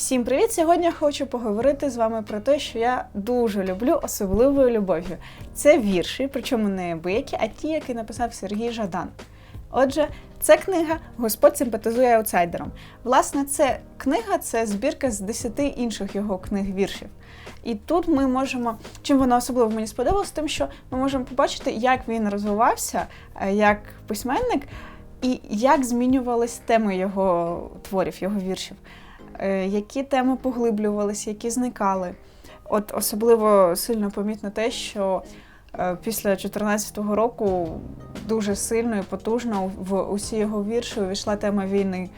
Всім привіт! Сьогодні хочу поговорити з вами про те, що я дуже люблю особливою любов'ю. Це вірші, причому не биякі, а ті, які написав Сергій Жадан. Отже, це книга Господь симпатизує аутсайдерам. Власне, це книга це збірка з 10 інших його книг віршів. І тут ми можемо, чим вона особливо мені сподобалась, тим, що ми можемо побачити, як він розвивався е, як письменник, і як змінювались теми його творів, його віршів. Е, які теми поглиблювалися, які зникали. От особливо сильно помітно те, що е, після 2014 року дуже сильно і потужно в усі його вірші увійшла тема війни,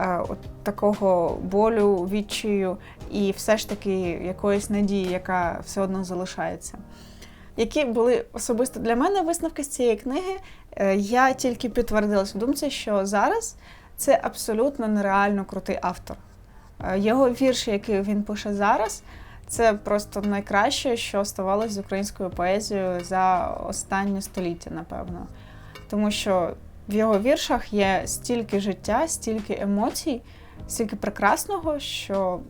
е, от такого болю, відчаю і все ж таки якоїсь надії, яка все одно залишається. Які були особисто для мене висновки з цієї книги, я тільки підтвердилася в думці, що зараз це абсолютно нереально крутий автор. Е, Його вірші, які він пише зараз, це просто найкраще, що ставалося з українською поезією за останнє століття, напевно. Тому що в його віршах є стільки життя, стільки емоцій, стільки прекрасного, що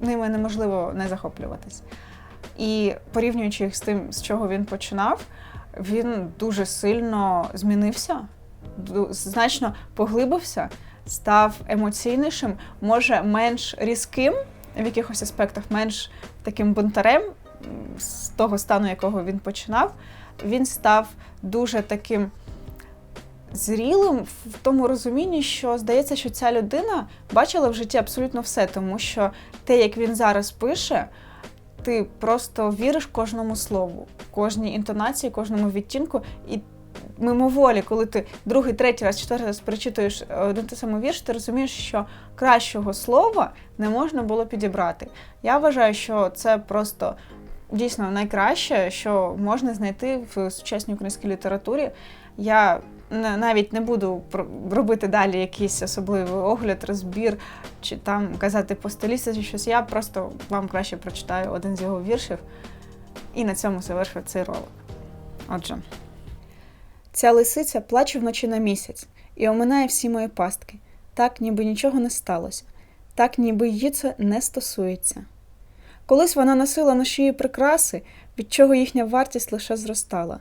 ними неможливо не захоплюватись. І порівнюючи їх з тим, з чого він починав, він дуже сильно змінився, значно поглибився, став емоційнішим, може менш різким в якихось аспектах, менш таким бунтарем з того стану, якого він починав. Він став дуже таким зрілим в тому розумінні, що здається, що ця людина бачила в житті абсолютно все, тому що те, як він зараз пише, ти просто віриш кожному слову, кожній інтонації, кожному відтінку. І мимоволі, коли ти другий, третій раз, четвертий раз перечитуєш е, один той самий вірш, ти розумієш, що кращого слова не можна було підібрати. Я вважаю, що це просто дійсно найкраще, що можна знайти в сучасній українській літературі. Я навіть не буду робити далі якийсь особливий огляд, розбір чи там казати по стилістиці щось. Я просто вам краще прочитаю один з його віршів. І на цьому завершую цей ролик. Отже. Ця лисиця плаче вночі на місяць і оминає всі мої пастки, так, ніби нічого не сталося, так, ніби її це не стосується. Колись вона носила на шиї прикраси, від чого їхня вартість лише зростала.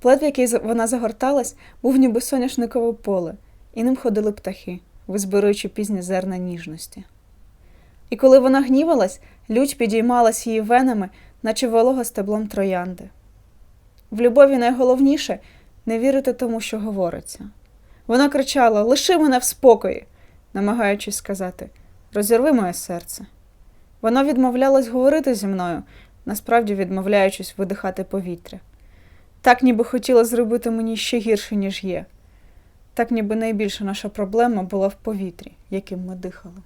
Плед, в який вона загорталась, був ніби соняшникове поле, і ним ходили птахи, визбируючи пізні зерна ніжності. І коли вона гнівалась, лють підіймалась її венами, наче волога стеблом троянди. В любові найголовніше не вірити тому, що говориться. Вона кричала: Лиши мене в спокої, намагаючись сказати розірви моє серце. Вона відмовлялась говорити зі мною, насправді відмовляючись видихати повітря. Так ніби хотіла зробити мені ще гірше, ніж є. Так ніби найбільша наша проблема була в повітрі, яким ми дихали.